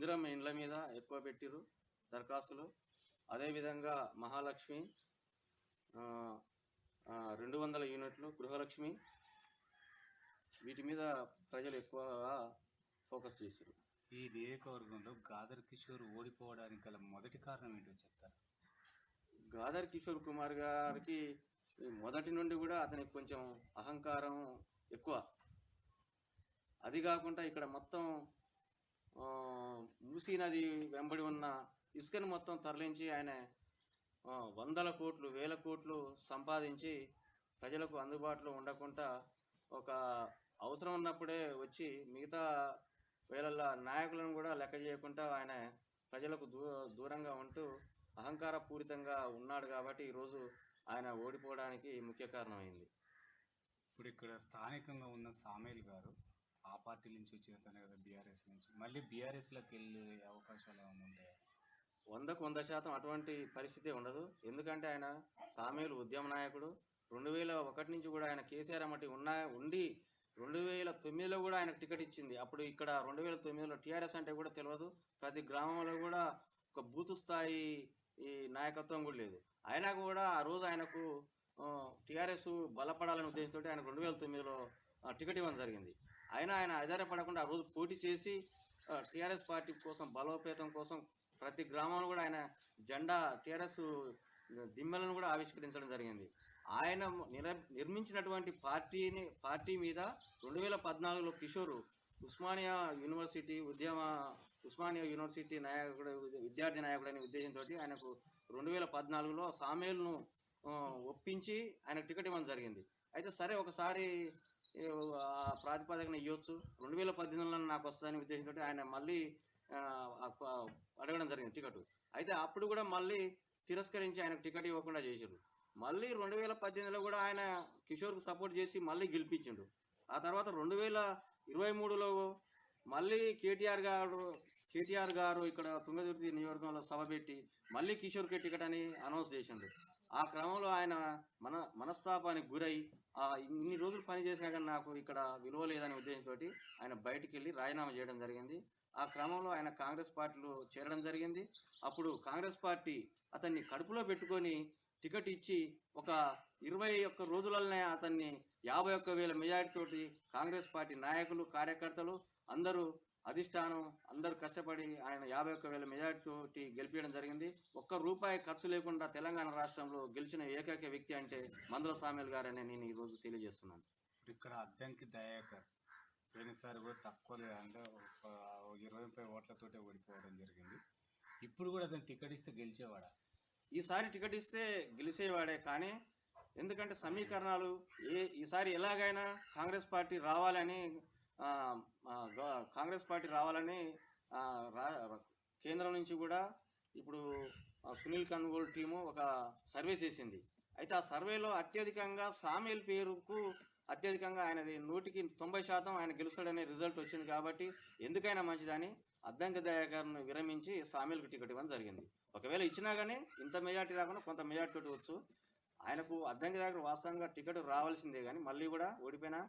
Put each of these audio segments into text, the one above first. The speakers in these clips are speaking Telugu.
ఇందిరమ్మ ఇండ్ల మీద ఎక్కువ పెట్టిరు దరఖాస్తులు. అదేవిధంగా మహాలక్ష్మి రెండు వందల యూనిట్లు గృహలక్ష్మి వీటి మీద ప్రజలు ఎక్కువగా ఫోకస్ చేశారు ఈ నియోజకవర్గంలో గాదర్ కిషోర్ ఓడిపోవడానికి గల మొదటి కారణం ఏంటో చెప్తారా? గాదర్ కిషోర్ కుమార్ గారికి మొదటి నుండి కూడా అతనికి కొంచెం అహంకారం ఎక్కువ. అది కాకుండా ఇక్కడ మొత్తం మూసీ నది వెంబడి ఉన్న ఇసుకను మొత్తం తరలించి ఆయన వందల కోట్లు వేల కోట్లు సంపాదించి ప్రజలకు అందుబాటులో ఉండకుండా ఒక అవసరం ఉన్నప్పుడే వచ్చి మిగతా వేళల్లో నాయకులను కూడా లెక్క చేయకుండా ఆయన ప్రజలకు దూ దూరంగా ఉంటూ అహంకార పూరితంగా ఉన్నాడు కాబట్టి ఈరోజు ఆయన ఓడిపోవడానికి ముఖ్య కారణమైంది. ఇప్పుడు ఇక్కడ స్థానికంగా ఉన్న సామేల్ గారు ఆ పార్టీ నుంచి వచ్చిన తనే కదా బీఆర్ఎస్ నుంచి. మళ్ళీ బీఆర్ఎస్లోకి వెళ్ళే అవకాశాలు ఏమైనా ఉంటాయా? వందకు వంద శాతం అటువంటి పరిస్థితి ఉండదు. ఎందుకంటే ఆయన సామేలు ఉద్యమ నాయకుడు. రెండు వేల ఒకటి నుంచి కూడా ఆయన కేసీఆర్ అమ్మటి ఉన్న ఉండి రెండు వేల తొమ్మిదిలో కూడా ఆయనకు టికెట్ ఇచ్చింది. అప్పుడు ఇక్కడ రెండు వేల తొమ్మిదిలో టీఆర్ఎస్ అంటే కూడా తెలియదు ప్రతి గ్రామంలో కూడా ఒక బూతు స్థాయి ఈ నాయకత్వం కూడా లేదు. అయినా కూడా ఆ రోజు ఆయనకు టీఆర్ఎస్ బలపడాలనే ఉద్దేశంతో ఆయన రెండు వేల తొమ్మిదిలో టికెట్ ఇవ్వడం జరిగింది. అయినా ఆయన ఆధారపడకుండా ఆ రోజు పోటీ చేసి టీఆర్ఎస్ పార్టీ కోసం బలోపేతం కోసం ప్రతి గ్రామంలో కూడా ఆయన జెండా టీఆర్ఎస్ దిమ్మెలను కూడా ఆవిష్కరించడం జరిగింది. ఆయన నిర నిర్మించినటువంటి పార్టీని పార్టీ మీద రెండు వేల పద్నాలుగులో కిషోర్ ఉస్మానియా యూనివర్సిటీ ఉద్యమ ఉస్మానియా యూనివర్సిటీ నాయకుడు విద్యార్థి నాయకుడు అనే ఉద్దేశంతో ఆయనకు రెండు వేల పద్నాలుగులో సామేల్ను ఒప్పించి ఆయనకు టికెట్ ఇవ్వడం జరిగింది. అయితే సరే ఒకసారి ప్రాతిపదికన ఇవ్వచ్చు రెండు వేల పద్దెనిమిదిలో నాకు వస్తుందని ఉద్దేశంతో ఆయన మళ్ళీ అడగడం జరిగింది టికెట్. అయితే అప్పుడు కూడా మళ్ళీ తిరస్కరించి ఆయనకు టికెట్ ఇవ్వకుండా చేశారు మళ్ళీ రెండు వేల పద్దెనిమిదిలో కూడా ఆయన కిషోర్కు సపోర్ట్ చేసి మళ్ళీ గెలిపించిండు. ఆ తర్వాత రెండు వేల ఇరవై మూడులో మళ్ళీ కేటీఆర్ గారు కేటీఆర్ గారు ఇక్కడ తుంగతుర్తి నియోజకవర్గంలో సభ పెట్టి మళ్ళీ కిషోర్కి టికెట్ అని అనౌన్స్ చేసిండు. ఆ క్రమంలో ఆయన మన మనస్తాపానికి గురై ఆ ఇన్ని రోజులు పని చేసినా కానీ నాకు ఇక్కడ విలువ లేదనే ఉద్దేశంతో ఆయన బయటికి వెళ్ళి రాజీనామా చేయడం జరిగింది. ఆ క్రమంలో ఆయన కాంగ్రెస్ పార్టీలో చేరడం జరిగింది. అప్పుడు కాంగ్రెస్ పార్టీ అతన్ని కడుపులో పెట్టుకొని టికెట్ ఇచ్చి ఒక ఇరవై ఒక్క రోజులనే అతన్ని యాభై ఒక్క వేల మెజారిటీ తోటి కాంగ్రెస్ పార్టీ నాయకులు కార్యకర్తలు అందరూ అధిష్టానం అందరూ కష్టపడి ఆయన యాభై ఒక్క వేల మెజారిటీ తోటి గెలిపించడం జరిగింది. ఒక్క రూపాయి ఖర్చు లేకుండా తెలంగాణ రాష్ట్రంలో గెలిచిన ఏకైక వ్యక్తి అంటే మందుల సామ్యుల్ గారని నేను ఈరోజు తెలియజేస్తున్నాను. ఇక్కడ అద్దంకి దయాకర్. పోయినసారి కూడా తక్కువ అంటే ఒక ఇరవై ముప్పై ఓట్లతోటే ఓడిపోవడం జరిగింది. ఇప్పుడు కూడా అతను టికెట్ ఇస్తే గెలిచేవాడా? ఈసారి టికెట్ ఇస్తే గెలిచేవాడే కానీ ఎందుకంటే సమీకరణాలు ఏ ఈసారి ఎలాగైనా కాంగ్రెస్ పార్టీ రావాలని కాంగ్రెస్ పార్టీ రావాలని రా- కేంద్రం నుంచి కూడా ఇప్పుడు సునీల్ కన్గోల్ టీము ఒక సర్వే చేసింది. అయితే ఆ సర్వేలో అత్యధికంగా సామేల్ పేరుకు అత్యధికంగా ఆయనది నూటికి తొంభై శాతం ఆయన గెలుస్తాడనే రిజల్ట్ వచ్చింది కాబట్టి ఎందుకైనా మంచిదని అద్దంక దయాకర్ను విరమించి సామేల్కి టికెట్ ఇవ్వడం జరిగింది. ఒకవేళ ఇచ్చినా కానీ ఇంత మెజార్టీ రాకుండా కొంత మెజార్టీ వచ్చు. ఆయనకు అద్దంకి దగ్గర వాస్తవంగా టికెట్ రావాల్సిందే కానీ మళ్ళీ కూడా ఓడిపోయినా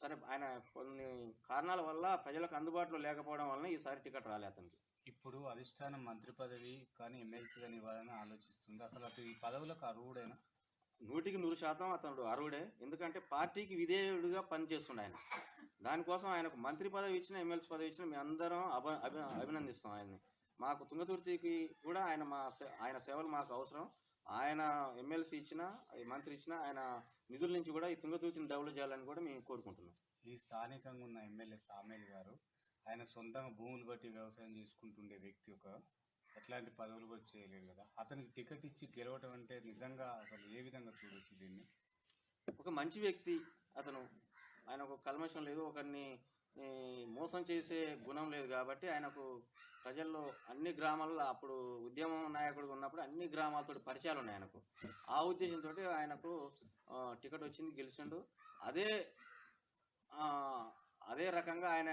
సరే ఆయన కొన్ని కారణాల వల్ల ప్రజలకు అందుబాటులో లేకపోవడం వలన ఈసారి టికెట్ రాలే అతనికి. ఇప్పుడు అధిష్టానం మంత్రి పదవి కానీ ఎమ్మెల్సీ కానీ ఇవ్వాలని ఆలోచిస్తుంది. అసలు అటు ఈ పదవులకు అర్హుడైనా? నూటికి నూరు శాతం అతను అర్హుడే. ఎందుకంటే పార్టీకి విధేయుడిగా పనిచేస్తుండే ఆయన. దానికోసం ఆయనకు మంత్రి పదవి ఇచ్చిన ఎమ్మెల్సీ పదవి ఇచ్చిన మేము అందరం అభ అభి అభినందిస్తాం ఆయన్ని. మాకు తుంగతుర్తికి కూడా ఆయన మా ఆయన సేవలు మాకు అవసరం. ఆయన ఎమ్మెల్సీ ఇచ్చిన మంత్రి ఇచ్చిన ఆయన నిధుల నుంచి కూడా ఈ తుంగతుర్తిని డెవలప్ చేయాలని కూడా మేము కోరుకుంటున్నాం. ఈ స్థానికంగా ఉన్న ఎమ్మెల్యే సామేల్ గారు ఆయన సొంతంగా భూములు బట్టి వ్యవసాయం చేసుకుంటుండే వ్యక్తి ఒక ఎట్లాంటి పదవులు కూడా చేయలేదు కదా. అతనికి టికెట్ ఇచ్చి గెలవటం అంటే నిజంగా అసలు ఏ విధంగా చూడొచ్చు దీన్ని? ఒక మంచి వ్యక్తి అతను ఆయన ఒక కల్మషం లేదు ఒకరిని మోసం చేసే గుణం లేదు కాబట్టి ఆయనకు ప్రజల్లో అన్ని గ్రామాల్లో అప్పుడు ఉద్యమం నాయకుడు ఉన్నప్పుడు అన్ని గ్రామాలతో పరిచయాలు ఉన్నాయి ఆయనకు. ఆ ఉద్దేశంతో ఆయనకు టికెట్ వచ్చింది గెలిచిండు. అదే అదే రకంగా ఆయన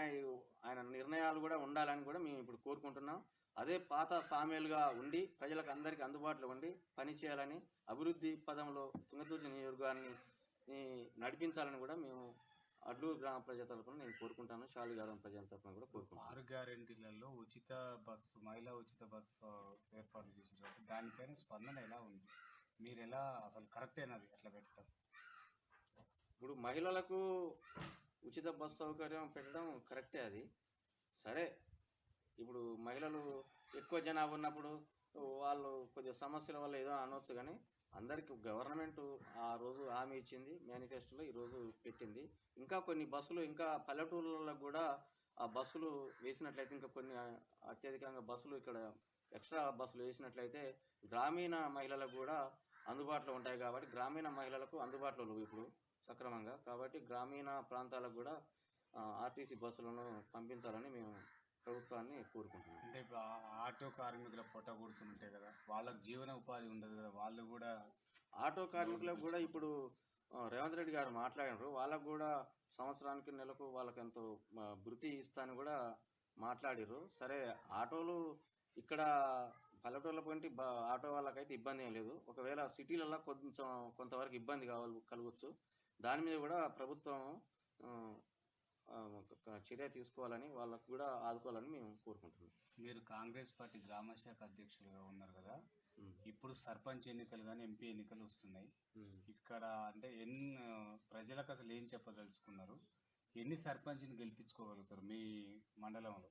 ఆయన నిర్ణయాలు కూడా ఉండాలని కూడా మేము ఇప్పుడు కోరుకుంటున్నాం. అదే పాత సామెలుగా ఉండి ప్రజలకు అందరికీ అందుబాటులో ఉండి పనిచేయాలని అభివృద్ధి పదంలో తుంగతుర్తి నియోజకవర్గాన్ని నడిపించాలని కూడా మేము అడ్లూరు గ్రామ ప్రజల తరపున నేను కోరుకుంటాను. శాలిగారం ప్రజల తరపున కూడా కోరుకుంటాను ఆరు గ్యారెంటీలలో ఉచిత బస్సు మహిళా ఉచిత బస్సు ఏర్పాటు కాబట్టి దానిపైన స్పందన ఎలా ఉంది? మీరు ఎలా అసలు కరెక్టేనది అట్లా పెట్టడం? ఇప్పుడు మహిళలకు ఉచిత బస్సు సౌకర్యం పెట్టడం కరెక్టే అది. సరే ఇప్పుడు మహిళలు ఎక్కువ జనాభా ఉన్నప్పుడు వాళ్ళు కొద్దిగా సమస్యల వల్ల ఏదో అనవచ్చు కానీ అందరికి గవర్నమెంట్ ఆ రోజు హామీ ఇచ్చింది మేనిఫెస్టోలో ఈరోజు పెట్టింది. ఇంకా కొన్ని బస్సులు ఇంకా పల్లెటూళ్ళలో కూడా ఆ బస్సులు వేసినట్లయితే ఇంకా కొన్ని అత్యధికంగా బస్సులు ఇక్కడ ఎక్స్ట్రా బస్సులు వేసినట్లయితే గ్రామీణ మహిళలకు కూడా అందుబాటులో ఉంటాయి కాబట్టి గ్రామీణ మహిళలకు అందుబాటులో లేవు ఇప్పుడు సక్రమంగా. కాబట్టి గ్రామీణ ప్రాంతాలకు కూడా ఆర్టీసీ బస్సులను పంపించాలని మేము ప్రభుత్వాన్ని కోరుకుంటున్నాం. అంటే ఇప్పుడు ఆటో కార్మికుల పొట్ట కూడుతుంటాయి కదా వాళ్ళకి జీవన ఉపాధి ఉండదు కదా వాళ్ళు కూడా ఆటో కార్మికులకు కూడా ఇప్పుడు రేవంత్ రెడ్డి గారు మాట్లాడినారు వాళ్ళకు కూడా సంవత్సరానికి నెలకు వాళ్ళకి ఎంతో భృతి ఇస్తాను కూడా మాట్లాడిర్రు. సరే ఆటోలు ఇక్కడ వంటి బ ఆటో వాళ్ళకైతే ఇబ్బంది ఏం లేదు. ఒకవేళ సిటీలలో కొంచెం కొంతవరకు ఇబ్బంది కావాలి కలగవచ్చు దాని మీద కూడా ప్రభుత్వం చర్య తీసుకోవాలని వాళ్ళకు కూడా ఆదుకోవాలని మేము కోరుకుంటున్నాం. మీరు కాంగ్రెస్ పార్టీ గ్రామ శాఖ అధ్యక్షులుగా ఉన్నారు కదా ఇప్పుడు సర్పంచ్ ఎన్నికలు కానీ ఎంపీ ఎన్నికలు వస్తున్నాయి. ఇక్కడ అంటే ఎన్ని ప్రజలకు అసలు ఏం చెప్పదలుచుకున్నారు? ఎన్ని సర్పంచ్ని గెలిపించుకోగలుగుతారు మీ మండలంలో?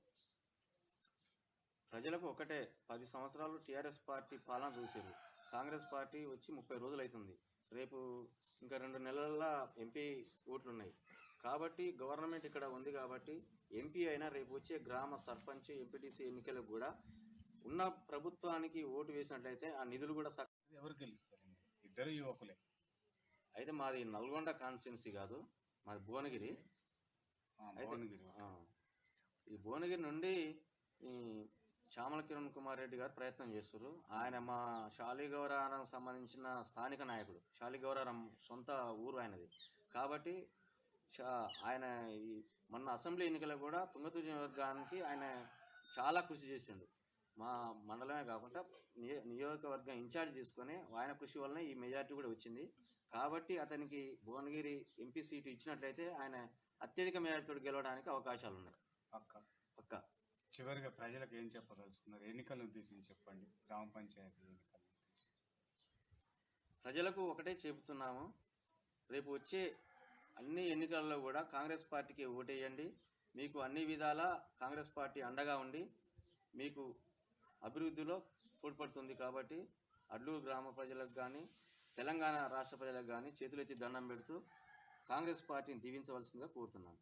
ప్రజలకు ఒకటే పది సంవత్సరాలు టీఆర్ఎస్ పార్టీ పాలన చూసారు కాంగ్రెస్ పార్టీ వచ్చి ముప్పై రోజులు అవుతుంది. రేపు ఇంకా రెండు నెలల్లో ఎంపీ ఓట్లు ఉన్నాయి కాబట్టి గవర్నమెంట్ ఇక్కడ ఉంది కాబట్టి ఎంపీ అయినా రేపు వచ్చే గ్రామ సర్పంచ్ ఎంపీటీసీ ఎన్నికలకు కూడా ఉన్న ప్రభుత్వానికి ఓటు వేసినట్లయితే ఆ నిధులు కూడా ఎవరు గెలుస్తారండి? ఇద్దరు యువకులే. అయితే మాది నల్గొండ కాన్స్టిట్యున్సీ కాదు మాది భువనగిరి. అయితే ఆ, ఈ భువనగిరి నుండి ఈ చామల కిరణ్ కుమార్ రెడ్డి గారు ప్రయత్నం చేస్తారు ఆయన మా శాలిగౌరారం సంబంధించిన స్థానిక నాయకుడు. శాలిగౌరారం సొంత ఊరు ఆయనది. కాబట్టి ఆయన ఈ మొన్న అసెంబ్లీ ఎన్నికలకు కూడా తుంగతుర్తి నియోజకవర్గానికి ఆయన చాలా కృషి చేసిండు. మా మండలమే కాకుండా నియో నియోజకవర్గం ఇన్ఛార్జ్ తీసుకొని ఆయన కృషి వలన ఈ మెజారిటీ కూడా వచ్చింది. కాబట్టి అతనికి భువనగిరి ఎంపీ సీటు ఇచ్చినట్లయితే ఆయన అత్యధిక మెజారిటీతో గెలవడానికి అవకాశాలు ఉన్నాయి పక్క. పక్క. చివరిగా ప్రజలకు ఏం చెప్పదలుచుకున్నారు? ఎన్నికలను ఉద్దేశించి చెప్పండి. గ్రామ పంచాయతీ ఎన్నికలు. ప్రజలకు ఒకటే చెబుతున్నాము. రేపు వచ్చే అన్ని ఎన్నికల్లో కూడా కాంగ్రెస్ పార్టీకి ఓటేయండి. మీకు అన్ని విధాల కాంగ్రెస్ పార్టీ అండగా ఉండి మీకు అభివృద్ధిలో తోడ్పడుతుంది కాబట్టి అడ్లూరు గ్రామ ప్రజలకు కానీ తెలంగాణ రాష్ట్ర ప్రజలకు కానీ చేతులెత్తి దండం పెడుతూ కాంగ్రెస్ పార్టీని దీవించవలసిందిగా కోరుతున్నాను.